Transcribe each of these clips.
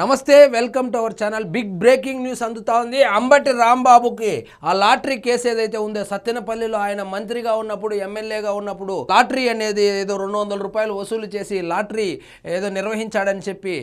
నమస్తే welcome to our channel. Big breaking news అందుతా ఉంది. అంబటి రాంబాబుకి ఆ లాటరీ కేసు ఏదైతే ఉందో సత్తెనపల్లిలో ఆయన మంత్రిగా ఉన్నప్పుడు ఎమ్మెల్యేగా ఉన్నప్పుడు లాటరీ అనేది ఏదో రెండు వందల రూపాయలు వసూలు చేసి లాటరీ ఏదో నిర్వహించాడని చెప్పి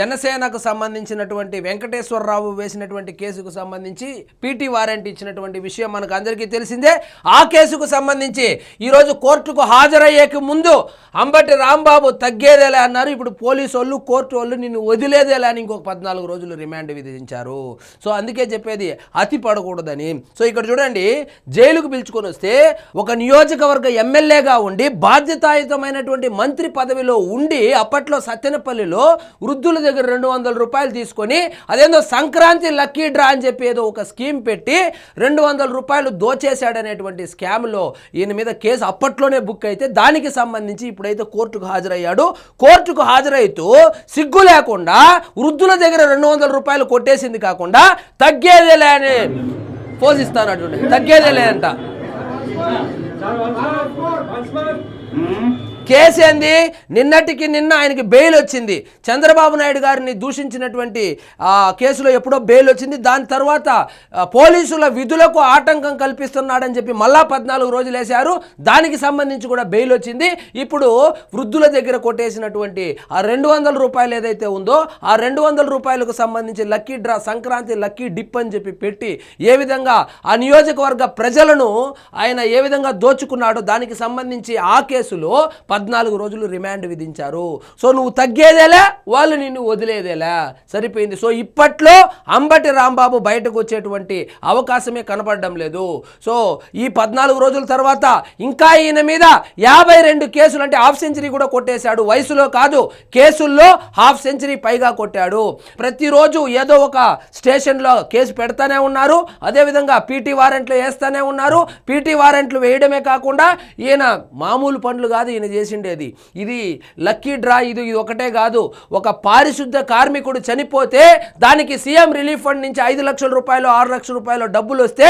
జనసేనకు సంబంధించినటువంటి వెంకటేశ్వరరావు వేసినటువంటి కేసుకు సంబంధించి పీటీ వారెంట్ ఇచ్చినటువంటి విషయం మనకు అందరికీ తెలిసిందే. ఆ కేసుకు సంబంధించి ఈరోజు కోర్టుకు హాజరయ్యేకి ముందు అంబటి రాంబాబు తగ్గేదేలే అన్నారు. ఇప్పుడు పోలీసు వాళ్ళు కోర్టు వాళ్ళు నిన్ను వదిలేదేలే అని ఇంకొక పద్నాలుగు రోజులు రిమాండ్ విధించారు. సో అందుకే చెప్పేది అతి పడకూడదని. సో ఇక్కడ చూడండి జైలుకు పిలుచుకొని వస్తే ఒక నియోజకవర్గ ఎమ్మెల్యేగా ఉండి బాధ్యతాయుతమైనటువంటి మంత్రి పదవిలో ఉండి అప్పట్లో సత్యనపల్లిలో వృద్ధుల దగ్గర రెండు వందల రూపాయలు తీసుకొని అదేందో సంక్రాంతి లక్కీ డ్రా అని చెప్పి ఏదో ఒక స్కీమ్ పెట్టి రెండు వందల రూపాయలు దోచేశాడనేటువంటి స్కామ్లో ఈయన మీద కేసు అప్పట్లోనే బుక్ అయితే దానికి సంబంధించి ఇప్పుడైతే కోర్టుకు హాజరయ్యాడు. కోర్టుకు హాజరైతూ సిగ్గు లేకుండా వృద్ధుల దగ్గర రెండు వందల రూపాయలు కొట్టేసింది కాకుండా తగ్గేదేలే అని పోషిస్తాను తగ్గేదేలే అంట. కేసు నిన్నటికి నిన్న ఆయనకి బెయిల్ వచ్చింది. చంద్రబాబు నాయుడు గారిని దూషించినటువంటి ఆ కేసులో ఎప్పుడో బెయిల్ వచ్చింది. దాని తర్వాత పోలీసుల విధులకు ఆటంకం కల్పిస్తున్నాడని చెప్పి మళ్ళా పద్నాలుగు రోజులు వేశారు. దానికి సంబంధించి కూడా బెయిల్ వచ్చింది. ఇప్పుడు వృద్ధుల దగ్గర కొట్టేసినటువంటి ఆ రెండు వందల రూపాయలు ఏదైతే ఉందో ఆ రెండు వందల రూపాయలకు సంబంధించి lucky draw Sankranti lucky dip అని చెప్పి పెట్టి ఏ విధంగా ఆ నియోజకవర్గ ప్రజలను ఆయన ఏ విధంగా దోచుకున్నాడో దానికి సంబంధించి ఆ కేసులో పద్నాలుగు రోజులు రిమాండ్ విధించారు. సో నువ్వు తగ్గేదేలా వాళ్ళు నిన్ను వదిలేదేలా? సరిపోయింది. సో ఇప్పట్లో అంబటి రాంబాబు బయటకు వచ్చేటువంటి అవకాశమే కనపడడం లేదు. సో ఈ పద్నాలుగు రోజుల తర్వాత ఇంకా ఈయన మీద యాభై రెండు కేసులు అంటే హాఫ్ సెంచరీ కూడా కొట్టేశాడు. వయసులో కాదు కేసుల్లో హాఫ్ సెంచరీ పైగా కొట్టాడు. ప్రతిరోజు ఏదో ఒక స్టేషన్లో కేసు పెడతానే ఉన్నారు. అదేవిధంగా పీటీ వారెంట్లు వేస్తానే ఉన్నారు. పీటీ వారెంట్లు వేయడమే కాకుండా ఈయన మామూలు పనులు కాదు ఈయన చేసిండేది ఇది లక్కీ డ్రా ఇది ఇది ఒకటే కాదు. ఒక పారిశుద్ధ కార్మికుడు చనిపోతే దానికి సీఎం రిలీఫ్ ఫండ్ నుంచి ఐదు లక్షల రూపాయలు ఆరు లక్షల రూపాయలు డబ్బులు వస్తే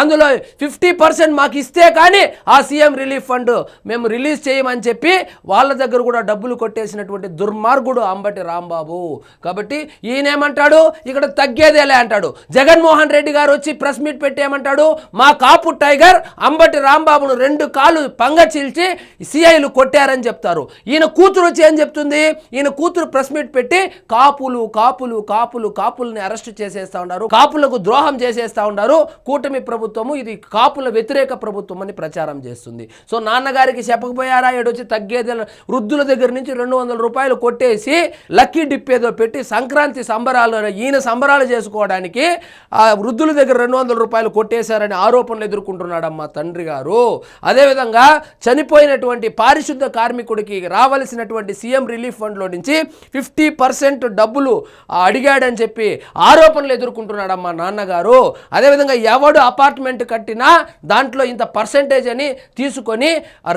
అందులో ఫిఫ్టీ పర్సెంట్ మాకు ఇస్తే కానీ ఆ సీఎం రిలీఫ్ ఫండ్ మేము రిలీజ్ చేయమని చెప్పి వాళ్ళ దగ్గర కూడా డబ్బులు కొట్టేసినటువంటి దుర్మార్గుడు అంబటి రాంబాబు. కాబట్టి ఈయనేమంటాడు? ఇక్కడ తగ్గేదేలే అంటాడు. జగన్మోహన్ రెడ్డి గారు వచ్చి ప్రెస్ మీట్ పెట్టి ఏమంటాడు? మా కాపు టైగర్ అంబటి రాంబాబును రెండు కాలు పంగ చీల్చి సిఐలు కొట్టారని చెప్తారు. ఈయన కూతురు వచ్చి ఏం చెప్తుంది? ఈయన కూతురు ప్రెస్ మీట్ పెట్టి కాపులు కాపులు కాపులు కాపుల్ని అరెస్ట్ చేసేస్తా ఉన్నారు. కాపులకు ద్రోహం చేసేస్తా ఉన్నారు. కూటమి ప్రభుత్వము ఇది కాపుల వ్యతిరేక ప్రభుత్వం అని ప్రచారం చేస్తుంది. సో నాన్నగారికి చెప్పకపోయారా? ఏడొచ్చి తగ్గేది వృద్ధుల దగ్గర నుంచి రెండు వందల రూపాయలు కొట్టేసి లక్కీ డిప్ ఏదో పెట్టి సంక్రాంతి సంబరాలు ఈయన సంబరాలు చేసుకోవడానికి ఆ వృద్ధుల దగ్గర రెండు వందల రూపాయలు కొట్టేశారని ఆరోపణలు ఎదుర్కొంటున్నాడమ్మా తండ్రి గారు. అదేవిధంగా చనిపోయినటువంటి పారిశుద్ధ కార్మికుడికి రావలసినటువంటి సీఎం రిలీఫ్ ఫండ్లో నుంచి ఫిఫ్టీ పర్సెంట్ డబ్బులు అడిగాడని చెప్పి ఆరోపణలు ఎదుర్కొంటున్నాడమ్మా నాన్నగారు. అదేవిధంగా ఎవడు అపార్ట్మెంట్ కట్టినా దాంట్లో ఇంత పర్సెంటేజ్ అని తీసుకొని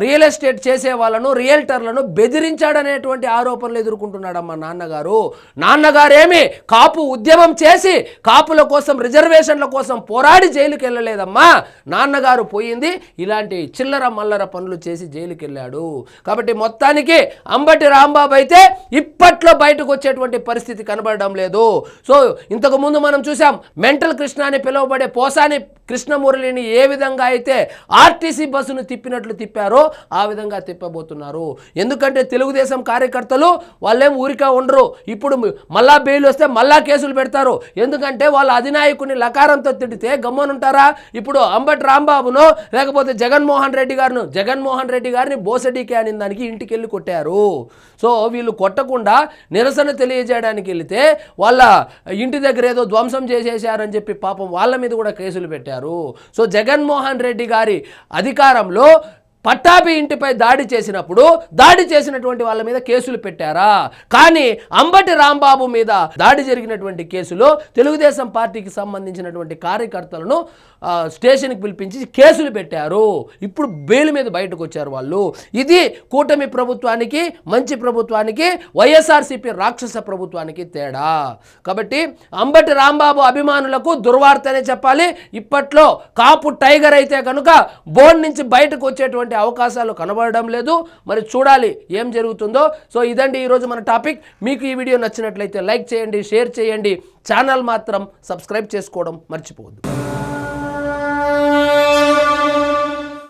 రియల్ ఎస్టేట్ చేసే వాళ్ళను రియల్టర్లను బెదిరించాడనేటువంటి ఆరోపణలు ఎదుర్కొంటున్నాడమ్మా నాన్నగారు. నాన్నగారేమి కాపు ఉద్యమం చేసి కాపుల కోసం రిజర్వేషన్ల కోసం పోరాడి జైలుకి వెళ్ళలేదమ్మా నాన్నగారు పోయింది ఇలాంటి చిల్లర మల్లర పనులు చేసి జైలుకి వెళ్ళాడు కాబట్టి మొత్తానికి అంబటి రాంబాబు అయితే ఇప్పట్లో బయటకు వచ్చేటువంటి పరిస్థితి కనబడడం లేదు. సో ఇంతకు ముందు మనం చూసాం మెంటల్ కృష్ణ అని పిలువబడే పోసాని కృష్ణమురళిని ఏ విధంగా అయితే ఆర్టీసీ బస్సును తిప్పినట్లు తిప్పారో ఆ విధంగా తిప్పబోతున్నారు. ఎందుకంటే తెలుగుదేశం కార్యకర్తలు వాళ్ళేం ఊరికా ఉండరు. ఇప్పుడు మళ్ళా బెయిల్ వస్తే మళ్ళా కేసులు పెడతారు. ఎందుకంటే వాళ్ళ అధినాయకుని లకారంతో తిడితే గమ్మనుంటారా? ఇప్పుడు అంబటి రాంబాబును లేకపోతే జగన్మోహన్ రెడ్డి గారును జగన్మోహన్ రెడ్డి గారిని బోసడికే అని దానికి ఇంటికి వెళ్ళి కొట్టారు. సో వీళ్ళు కొట్టకుండా నిరసన తెలియజేయడానికి వెళితే వాళ్ళ ఇంటి దగ్గర ఏదో ధ్వంసం చేసేసారని చెప్పి పాపం వాళ్ళ మీద కూడా కేసులు పెట్టారు. సో జగన్మోహన్ రెడ్డి గారి అధికారంలో పట్టాభి ఇంటిపై దాడి చేసినప్పుడు దాడి చేసినటువంటి వాళ్ళ మీద కేసులు పెట్టారా? కానీ అంబటి రాంబాబు మీద దాడి జరిగినటువంటి కేసులో తెలుగుదేశం పార్టీకి సంబంధించినటువంటి కార్యకర్తలను స్టేషన్కి పిలిపించి కేసులు పెట్టారు. ఇప్పుడు బెయిల్ మీద బయటకు వచ్చారు వాళ్ళు. ఇది కూటమి ప్రభుత్వానికి మంచి ప్రభుత్వానికి వైఎస్ఆర్సీపీ రాక్షస ప్రభుత్వానికి తేడా. కాబట్టి అంబటి రాంబాబు అభిమానులకు దుర్వార్తనే చెప్పాలి. ఇప్పట్లో కాపు టైగర్ అయితే కనుక బోన్ నుంచి బయటకు వచ్చేటువంటి ఎటువంటి అవకాశాలు కనబడడం లేదు. మరి చూడాలి ఏం జరుగుతుందో. సో ఇదండి ఈరోజు మన టాపిక్. మీకు ఈ వీడియో నచ్చినట్లయితే లైక్ చేయండి షేర్ చేయండి. ఛానల్ మాత్రం సబ్స్క్రైబ్ చేసుకోవడం మర్చిపోవద్దు.